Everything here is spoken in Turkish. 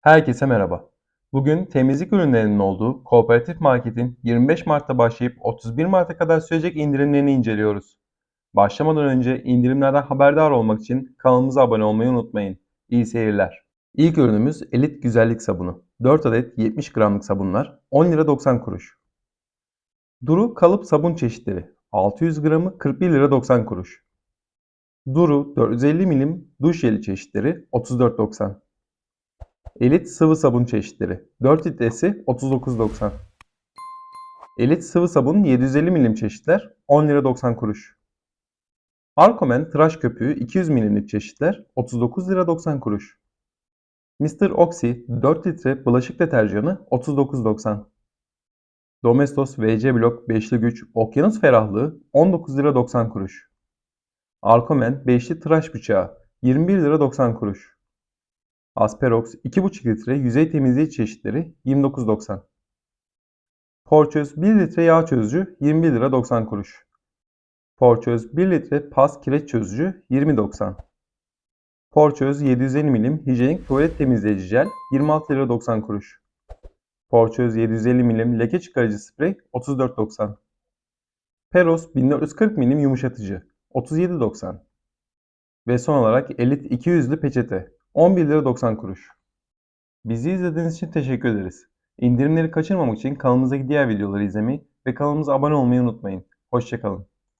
Herkese merhaba. Bugün temizlik ürünlerinin olduğu Kooperatif Market'in 25 Mart'ta başlayıp 31 Mart'a kadar sürecek indirimlerini inceliyoruz. Başlamadan önce indirimlerden haberdar olmak için kanalımıza abone olmayı unutmayın. İyi seyirler. İlk ürünümüz Elit Güzellik Sabunu. 4 adet 70 gramlık sabunlar 10 lira 90 kuruş. Duru kalıp sabun çeşitleri 600 gramı 41 lira 90 kuruş. Duru 450 milim duş jeli çeşitleri 34.90. Elit sıvı sabun çeşitleri. 4 litresi 39.90. Elit sıvı sabun 750 milim çeşitler 10 lira 90 kuruş. Arkomen tıraş köpüğü 200 milimlik çeşitler 39 lira 90 kuruş. Mr. Oxy 4 litre bulaşık deterjanı 39.90. Domestos VC Blok 5'li güç okyanus ferahlığı 19 lira 90 kuruş. Arkomen 5'li tıraş bıçağı 21 lira 90 kuruş. Asperox 2,5 litre yüzey temizleyici çeşitleri 29.90. Porçöz 1 litre yağ çözücü 21 lira 90 kuruş. Porçöz 1 litre pas kireç çözücü 20.90. Porçöz 750 milim hijyenik tuvalet temizleyici jel 26 lira 90 kuruş. Porçöz 750 milim leke çıkarıcı sprey 34.90. Peros 1440 milim yumuşatıcı 37.90. Ve son olarak Elit 200'lü peçete 11 lira 90 kuruş. Bizi izlediğiniz için teşekkür ederiz. İndirimleri kaçırmamak için kanalımızdaki diğer videoları izlemeyi ve kanalımıza abone olmayı unutmayın. Hoşçakalın.